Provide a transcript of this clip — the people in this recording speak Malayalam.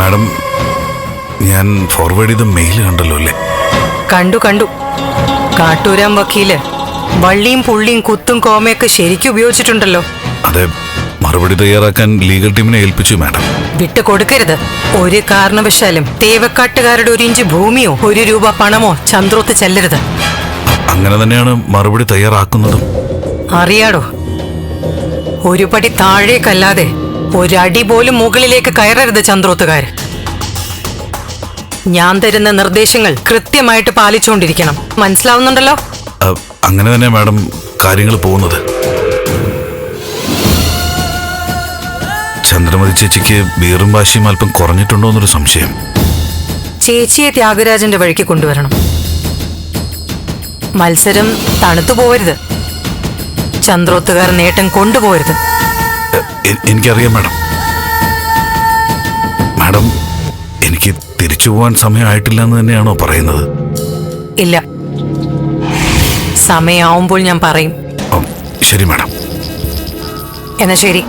മാഡം ഞാൻ ഫോർവേഡ് ചെയ്ത മെയിൽ കണ്ടല്ലോ അല്ലേ? കണ്ടു കണ്ടു. കാട്ടൂരാം വക്കീൽ വള്ളിയും പുള്ളിയും കുത്തും കോമയൊക്കെ ശരിക്കും ഉപയോഗിച്ചിട്ടുണ്ടല്ലോ. അതെ മറുപടി തയ്യാറാക്കാൻ ലീഗൽ ടീമിനെ ഏൽപ്പിച്ചു മാഡം. വിട്ടു കൊടുക്കരുത്. ഒരു കാരണവശാലും തേവക്കാട്ടുകാരുടെ ഒരു ഇഞ്ച് ഭൂമിയോ ഒരു രൂപ പണമോ ചന്ദ്രോത്ത് ചെല്ലരുത്. അങ്ങനെ തന്നെയാണ് മറുപടി തയ്യാറാക്കുന്നതും. അറിയാടോ? ഒരു പടി താഴേക്കല്ലാതെ ഒരടി പോലും മുകളിലേക്ക് കയറരുത് ചന്ദ്രോത്തുകാർ ഞാൻ തരുന്ന നിർദ്ദേശങ്ങൾ കൃത്യമായിട്ട് പാലിച്ചുകൊണ്ടിരിക്കണം. മനസ്സിലാവുന്നുണ്ടല്ലോ? അങ്ങനെ തന്നെ മാഡം കാര്യങ്ങൾ പോകുന്നത്. ചന്ദ്രമതി ചേച്ചിക്ക് ബീറും വാശിയും അല്പം കുറഞ്ഞിട്ടുണ്ടോ എന്നൊരു സംശയം. ചേച്ചിയെ ത്യാഗരാജന്റെ വഴിക്ക് കൊണ്ടുവരണം. മത്സരം തണുത്തു പോവരുത്. ചന്ദ്രോത്തുകാർ നേട്ടം കൊണ്ടുപോകരുത് എനിക്കറിയാം മാഡം. മാഡം എനിക്ക് തിരിച്ചു പോവാൻ സമയമായിട്ടില്ല എന്ന് തന്നെയാണോ പറയുന്നത്? ഇല്ല. സമയാവുമ്പോൾ ഞാൻ പറയും. ശരി മാഡം. എന്നാ ശരി.